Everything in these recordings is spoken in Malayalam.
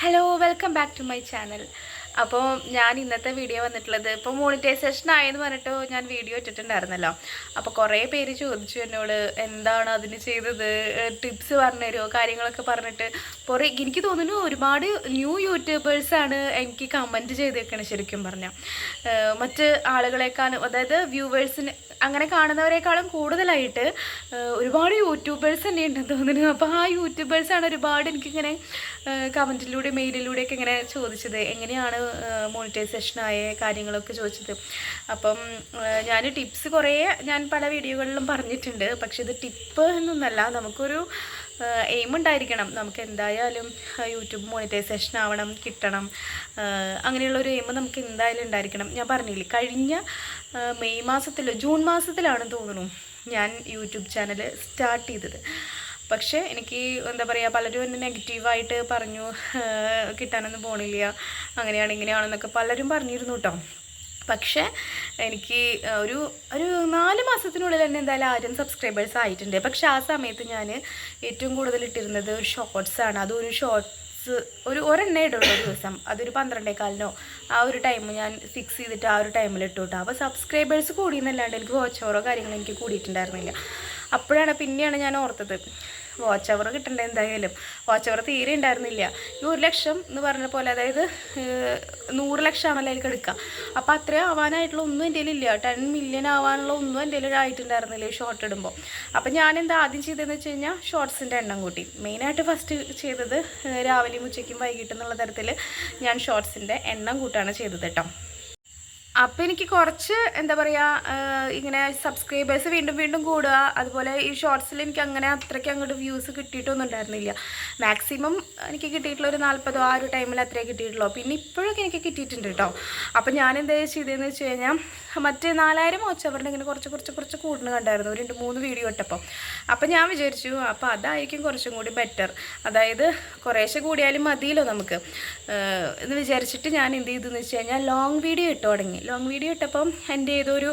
Hello welcome back to my channel അപ്പോൾ ഞാൻ ഇന്നത്തെ വീഡിയോ വന്നിട്ടുള്ളത് ഇപ്പോൾ മോണിറ്റൈസേഷൻ ആയെന്ന് പറഞ്ഞിട്ട് ഞാൻ വീഡിയോ ഇട്ടിട്ടുണ്ടായിരുന്നല്ലോ. അപ്പോൾ കുറേ പേര് ചോദിച്ചു എന്നോട് എന്താണ് അതിന് ചെയ്തത്? ടിപ്സ് പറഞ്ഞു പറഞ്ഞുതരുമോ കാര്യങ്ങളൊക്കെ പറഞ്ഞിട്ട്. കുറേ എനിക്ക് തോന്നുന്നു ഒരുപാട് ന്യൂ യൂട്യൂബേഴ്സാണ് എനിക്ക് കമന്റ് ചെയ്തേക്കണത് ശരിക്കും പറഞ്ഞാൽ മറ്റ് ആളുകളെക്കാളും അതായത് വ്യൂവേഴ്സിന് അങ്ങനെ കാണുന്നവരെക്കാളും കൂടുതലായിട്ട് ഒരുപാട് യൂട്യൂബേഴ്സ് തന്നെ ഉണ്ടെന്ന് തോന്നുന്നു. അപ്പോൾ ആ യൂട്യൂബേഴ്സാണ് ഒരുപാട് എനിക്കിങ്ങനെ കമന്റിലൂടെ മെയിലിലൂടെയൊക്കെ ഇങ്ങനെ ചോദിച്ചത്. എങ്ങനെയാണ് മോണിറ്റൈസേഷൻ ആയ കാര്യങ്ങളൊക്കെ ചോദിച്ചത്. അപ്പം ഞാൻ ടിപ്സ് കുറേ ഞാൻ പല വീഡിയോകളിലും പറഞ്ഞിട്ടുണ്ട്. പക്ഷേ ഇത് ടിപ്പ് എന്നൊന്നല്ല. നമുക്കൊരു എയിം ഉണ്ടായിരിക്കണം. നമുക്ക് എന്തായാലും യൂട്യൂബ് മോണിറ്റൈസേഷൻ ആവണം കിട്ടണം. അങ്ങനെയുള്ള ഒരു എയിം നമുക്ക് എന്തായാലും ഉണ്ടായിരിക്കണം. ഞാൻ പറഞ്ഞില്ലേ കഴിഞ്ഞ മെയ് മാസത്തിലോ ജൂൺ മാസത്തിലാണെന്ന് തോന്നുന്നു ഞാൻ യൂട്യൂബ് ചാനൽ സ്റ്റാർട്ട് ചെയ്തത്. പക്ഷേ എനിക്ക് എന്താ പറയുക പലരും എന്നെ നെഗറ്റീവായിട്ട് പറഞ്ഞു കിട്ടാനൊന്നും പോണില്ല അങ്ങനെയാണ് ഇങ്ങനെയാണെന്നൊക്കെ പലരും പറഞ്ഞിരുന്നു കേട്ടോ പക്ഷേ എനിക്ക് ഒരു ഒരു നാല് മാസത്തിനുള്ളിൽ തന്നെ എന്തായാലും ആയിരം സബ്സ്ക്രൈബേഴ്സ് ആയിട്ടുണ്ട്. പക്ഷേ ആ സമയത്ത് ഞാൻ ഏറ്റവും കൂടുതൽ ഇട്ടിരുന്നത് ഷോർട്ട്സാണ് ആണ്. അതൊരു ഷോർട്സ് ഒരു ഒരെണ്ണേ ഇടുള്ളൂ ദിവസം. അതൊരു പന്ത്രണ്ടേക്കാലിനോ ആ ഒരു ടൈം ഞാൻ ഫിക്സ് ചെയ്തിട്ട് ആ ഒരു ടൈമിൽ ഇട്ടു കേട്ടോ അപ്പോൾ സബ്സ്ക്രൈബേഴ്സ് കൂടിയെന്നല്ലാണ്ട് എനിക്ക് വാച്ച് ഓവറോ കാര്യങ്ങളോ എനിക്ക് കൂടിയിട്ടുണ്ടായിരുന്നില്ല. അപ്പോഴാണ് പിന്നെയാണ് ഞാൻ ഓർത്തത്. വാച്ച് അവർ കിട്ടണ്ടേ എന്തായാലും? വാച്ച് അവർ തീരെ ഉണ്ടായിരുന്നില്ല. ഈ ഒരു ലക്ഷം എന്ന് പറഞ്ഞ പോലെ അതായത് നൂറ് ലക്ഷമാണല്ലോ അതിലേക്ക് എടുക്കുക അപ്പോൾ അത്രയും ആവാനായിട്ടുള്ള ഒന്നും എന്റെ ഇല്ല ടെൻ മില്യൺ ആവാനുള്ള ഒന്നും എന്റെ ആയിട്ടുണ്ടായിരുന്നില്ല ഷോർട്ട് ഇടുമ്പോൾ അപ്പോൾ ഞാൻ എന്താ ആദ്യം ചെയ്തതെന്ന് വെച്ച് കഴിഞ്ഞാൽ ഷോർട്സിന്റെ എണ്ണം കൂട്ടി. മെയിനായിട്ട് ഫസ്റ്റ് ചെയ്തത് രാവിലെയും ഉച്ചയ്ക്കും വൈകിട്ടും എന്നുള്ള തരത്തിൽ ഞാൻ ഷോർട്സിന്റെ എണ്ണം കൂട്ടാണ് ചെയ്തത് കേട്ടോ. അപ്പം എനിക്ക് കുറച്ച് എന്താ പറയുക ഇങ്ങനെ സബ്സ്ക്രൈബേഴ്സ് വീണ്ടും വീണ്ടും കൂടുക. അതുപോലെ ഈ ഷോർട്സിൽ എനിക്ക് അങ്ങനെ അത്രയ്ക്ക് അങ്ങോട്ട് വ്യൂസ് കിട്ടിയിട്ടൊന്നും ഉണ്ടായിരുന്നില്ല മാക്സിമം എനിക്ക് കിട്ടിയിട്ടുള്ള ഒരു നാൽപ്പതോ ആ ഒരു ടൈമിൽ അത്രേ കിട്ടിയിട്ടുള്ളൂ. പിന്നെ ഇപ്പോഴൊക്കെ എനിക്ക് കിട്ടിയിട്ടുണ്ട് കേട്ടോ അപ്പം ഞാൻ എന്താ ചെയ്തതെന്ന് വെച്ച് കഴിഞ്ഞാൽ മറ്റേ നാലായിരം വാച്ചവറിന്റെ ഇങ്ങനെ കുറച്ച് കുറച്ച് കുറച്ച് കൂടുന്നു കണ്ടായിരുന്നു. രണ്ട് മൂന്ന് വീഡിയോ ഇട്ടപ്പോൾ അപ്പം ഞാൻ വിചാരിച്ചു അപ്പോൾ അതായിരിക്കും കുറച്ചും കൂടി ബെറ്റർ അതായത് കുറേശ്ശെ കൂടിയാലും മതിയല്ലോ നമുക്ക്. എന്ന് വിചാരിച്ചിട്ട് ഞാൻ എന്ത് ചെയ്തെന്ന് വെച്ച് കഴിഞ്ഞാൽ ലോങ് വീഡിയോ ഇട്ട് തുടങ്ങി. ലോങ് വീഡിയോ ഇട്ടപ്പം എന്റെ ഏതൊരു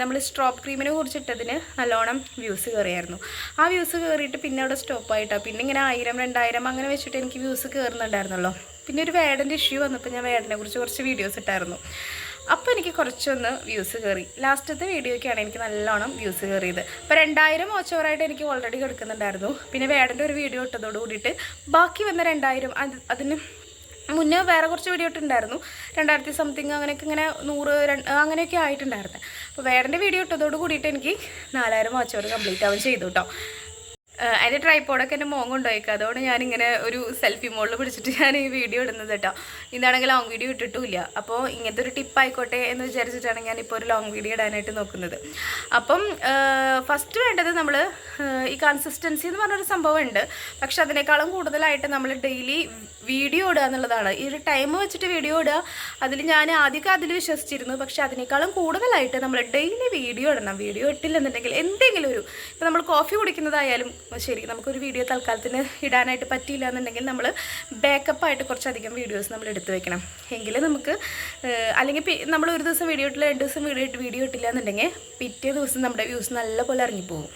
നമ്മൾ സ്ട്രോപ്പ് ക്രീമിനെ കുറിച്ചിട്ടതിന് നല്ലോണം വ്യൂസ് കയറിയായിരുന്നു ആ വ്യൂസ് കയറിയിട്ട് പിന്നെ അവിടെ സ്റ്റോപ്പ് ആയിട്ടോ. പിന്നെ ഇങ്ങനെ ആയിരം രണ്ടായിരം അങ്ങനെ വെച്ചിട്ട് എനിക്ക് വ്യൂസ് കയറുന്നുണ്ടായിരുന്നല്ലോ പിന്നെ ഒരു വേടന്റെ ഇഷ്യൂ വന്നപ്പോൾ ഞാൻ വേടനെ കുറിച്ച് കുറച്ച് വീഡിയോസ് ഇട്ടായിരുന്നു. അപ്പോൾ എനിക്ക് കുറച്ചൊന്ന് വ്യൂസ് കയറി ലാസ്റ്റത്തെ വീഡിയോയ്ക്കാണ് എനിക്ക് നല്ലോണം വ്യൂസ് കയറിയത് അപ്പോൾ രണ്ടായിരം ഓച്ചവറായിട്ട് എനിക്ക് ഓൾറെഡി കിടക്കുന്നുണ്ടായിരുന്നു. പിന്നെ വേടന്റെ ഒരു വീഡിയോ ഇട്ടതോട് കൂടിയിട്ട് ബാക്കി വന്ന രണ്ടായിരം അത് അതിന് മുന്നേ വേറെ കുറച്ച് വീഡിയോ ഇട്ടുണ്ടായിരുന്നു രണ്ടായിരത്തി സംതിങ് അങ്ങനെയൊക്കെ ഇങ്ങനെ നൂറ് അങ്ങനെയൊക്കെ ആയിട്ടുണ്ടായിരുന്നു. അപ്പോൾ വേറെ വീഡിയോ ഇട്ടതോട് കൂടിയിട്ട് എനിക്ക് നാലായിരം വാച്ചവർ കംപ്ലീറ്റ് ആവും ചെയ്തു കേട്ടോ അതിന്റെ ട്രൈപ്പോഡൊക്കെ എന്റെ മോൻ കൊണ്ടുപോയിക്കുക അതുകൊണ്ട് ഞാനിങ്ങനെ ഒരു സെൽഫി മോളിൽ പിടിച്ചിട്ട് ഞാൻ ഈ വീഡിയോ ഇടുന്നത് കേട്ടോ ഇതാണെങ്കിൽ ലോങ് വീഡിയോ ഇട്ടിട്ടില്ല അപ്പോൾ ഇങ്ങനത്തെ ഒരു ടിപ്പ് ആയിക്കോട്ടെ എന്ന് വിചാരിച്ചിട്ടാണ് ഞാനിപ്പോൾ ഒരു ലോങ് വീഡിയോ ഇടാനായിട്ട് നോക്കുന്നത്. അപ്പം ഫസ്റ്റ് വേണ്ടത് നമ്മൾ ഈ കൺസിസ്റ്റൻസി എന്ന് പറഞ്ഞൊരു സംഭവം ഉണ്ട് പക്ഷെ അതിനേക്കാളും കൂടുതലായിട്ട് നമ്മൾ ഡെയിലി വീഡിയോ ഇടുക എന്നുള്ളതാണ്. ഈ ഒരു ടൈം വെച്ചിട്ട് വീഡിയോ ഇടുക അതിൽ ഞാൻ ആദ്യമൊക്കെ അതിൽ വിശ്വസിച്ചിരുന്നു. പക്ഷെ അതിനേക്കാളും കൂടുതലായിട്ട് നമ്മൾ ഡെയിലി വീഡിയോ ഇടണം. വീഡിയോ ഇട്ടില്ലെന്നുണ്ടെങ്കിൽ എന്തെങ്കിലും ഒരു ഇപ്പോൾ നമ്മൾ കോഫി കുടിക്കുന്നതായാലും ശരി നമുക്കൊരു വീഡിയോ തൽക്കാലത്തിന് ഇടാനായിട്ട് പറ്റിയില്ല എന്നുണ്ടെങ്കിൽ നമ്മൾ ബാക്കപ്പായിട്ട് കുറച്ചധികം വീഡിയോസ് നമ്മൾ എടുത്തു വെക്കണം. എങ്കിൽ നമുക്ക് അല്ലെങ്കിൽ നമ്മൾ ഒരു ദിവസം വീഡിയോ ഇട്ടില്ല രണ്ട് ദിവസം വീഡിയോ ഇട്ട് വീഡിയോ ഇട്ടില്ല എന്നുണ്ടെങ്കിൽ പിറ്റേ ദിവസം നമ്മുടെ വ്യൂസ് നല്ലപോലെ ഇറങ്ങിപ്പോകും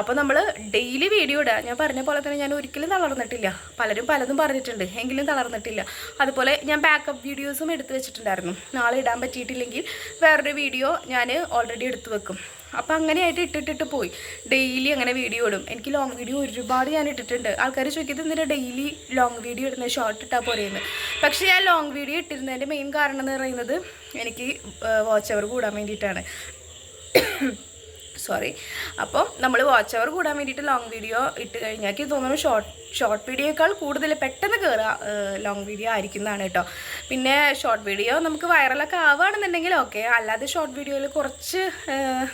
അപ്പോൾ നമ്മൾ ഡെയിലി വീഡിയോ ഇടുക ഞാൻ പറഞ്ഞ പോലെ തന്നെ ഞാൻ ഒരിക്കലും തളർന്നിട്ടില്ല. പലരും പലതും പറഞ്ഞിട്ടുണ്ട്. എങ്കിലും തളർന്നിട്ടില്ല. അതുപോലെ ഞാൻ ബാക്കപ്പ് വീഡിയോസും എടുത്തു വെച്ചിട്ടുണ്ടായിരുന്നു. നാളെ ഇടാൻ പറ്റിയിട്ടില്ലെങ്കിൽ വേറൊരു വീഡിയോ ഞാൻ ഓൾറെഡി എടുത്തു വെക്കും. അപ്പം അങ്ങനെയായിട്ട് ഇട്ടിട്ടിട്ട് പോയി. ഡെയിലി അങ്ങനെ വീഡിയോ ഇടും. എനിക്ക് ലോങ് വീഡിയോ ഒരുപാട് ഞാൻ ഇട്ടിട്ടുണ്ട്. ആൾക്കാർ ചോദിക്കുന്നത് എന്തിനാ ഡെയിലി ലോങ് വീഡിയോ ഇടുന്നത് ഷോർട്ട് ഇട്ടാൽ പോരെയെന്ന് പക്ഷേ ഞാൻ ലോങ് വീഡിയോ ഇട്ടിരുന്നതിന്റെ മെയിൻ കാരണം എന്ന് പറയുന്നത് എനിക്ക് വാച്ച് അവർ കൂടാൻ വേണ്ടിയിട്ടാണ്. സോറി അപ്പോൾ നമ്മൾ വാച്ച് അവർ കൂടാൻ വേണ്ടിയിട്ട് ലോങ് വീഡിയോ ഇട്ട് കഴിഞ്ഞാൽ തോന്നുന്നു ഷോർട്ട് ഷോർട്ട് വീഡിയോയേക്കാൾ കൂടുതൽ പെട്ടെന്ന് കയറുക ലോങ് വീഡിയോ ആയിരിക്കുന്നതാണ് കേട്ടോ. പിന്നെ ഷോർട്ട് വീഡിയോ നമുക്ക് വൈറലൊക്കെ ആവുകയാണെന്നുണ്ടെങ്കിൽ ഓക്കെ അല്ലാതെ ഷോർട്ട് വീഡിയോയിൽ കുറച്ച്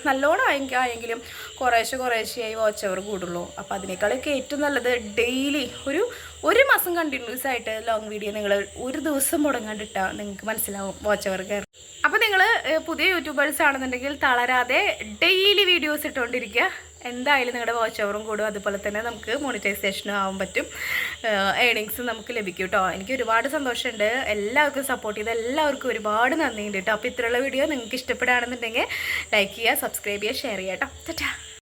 നല്ലോണം ആയെങ്കിലും കുറേശ്ശെ കുറേശ്ശെയായി വാച്ച് അവർ കൂടുള്ളൂ. അപ്പോൾ അതിനേക്കാളൊക്കെ ഏറ്റവും നല്ലത് ഡെയിലി ഒരു ഒരു മാസം കണ്ടിന്യൂസ് ആയിട്ട് ലോങ് വീഡിയോ നിങ്ങൾ ഒരു ദിവസം മുടങ്ങാണ്ടിട്ടാൽ നിങ്ങൾക്ക് മനസ്സിലാവും വാച്ച് അവർ കയറും അപ്പോൾ നിങ്ങൾ പുതിയ യൂട്യൂബേഴ്സ് ആണെന്നുണ്ടെങ്കിൽ തളരാതെ ഡെയിലി വീഡിയോസ് ഇട്ടുകൊണ്ടിരിക്കുക. എന്തായാലും നിങ്ങളുടെ വാച്ച് ഓവറും കൂടും. അതുപോലെ തന്നെ നമുക്ക് മോണിറ്റൈസേഷനും ആവാൻ പറ്റും. ഏണിങ്സ് നമുക്ക് ലഭിക്കും കേട്ടോ എനിക്ക് ഒരുപാട് സന്തോഷമുണ്ട്. എല്ലാവർക്കും സപ്പോർട്ട് ചെയ്ത് എല്ലാവർക്കും ഒരുപാട് നന്ദിയുണ്ട് കേട്ടോ അപ്പോൾ ഇത്രയുള്ള വീഡിയോ നിങ്ങൾക്ക് ഇഷ്ടപ്പെടുകയാണെന്നുണ്ടെങ്കിൽ ലൈക്ക് ചെയ്യുക സബ്സ്ക്രൈബ് ചെയ്യുക ഷെയർ ചെയ്യുക കേട്ടോ